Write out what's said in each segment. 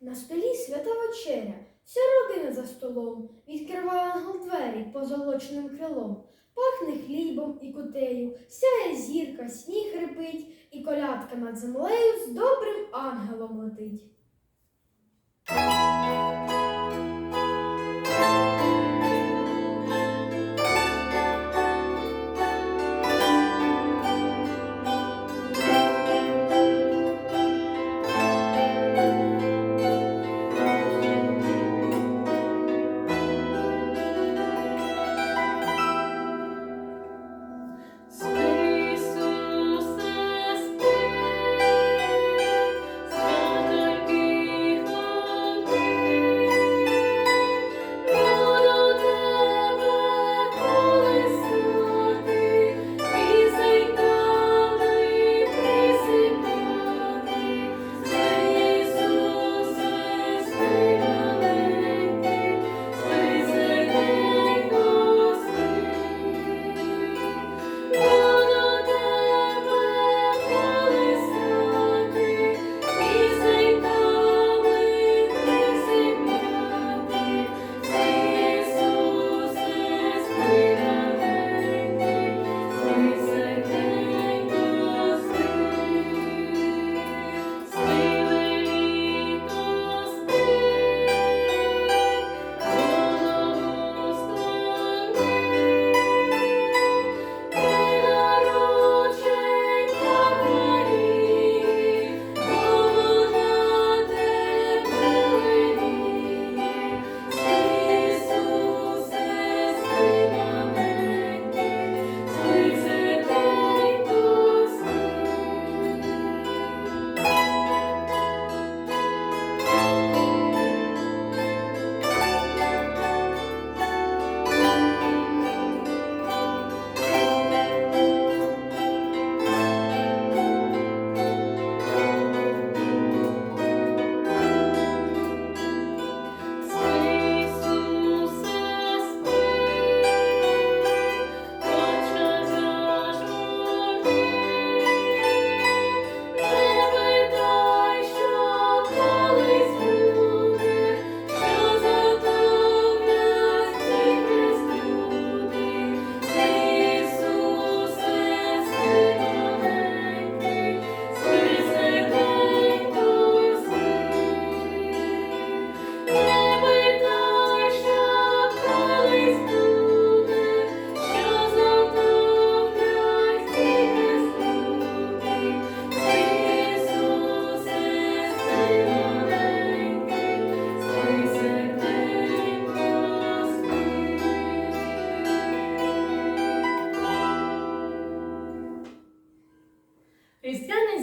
На столі свята вечеря, вся родина за столом, відкриває ангел двері позолоченим крилом. Пахне хлібом і кутею, сяє зірка, сніг репить, і колядка над землею з добрим ангелом летить.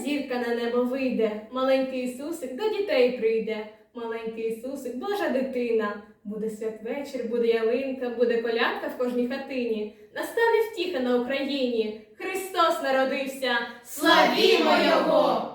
Зірка на небо вийде, маленький Ісусик до дітей прийде. Маленький Ісусик, Божа дитина. Буде святвечір, буде ялинка, буде колядка в кожній хатині. Настане втіха на Україні. Христос народився. Славімо Його!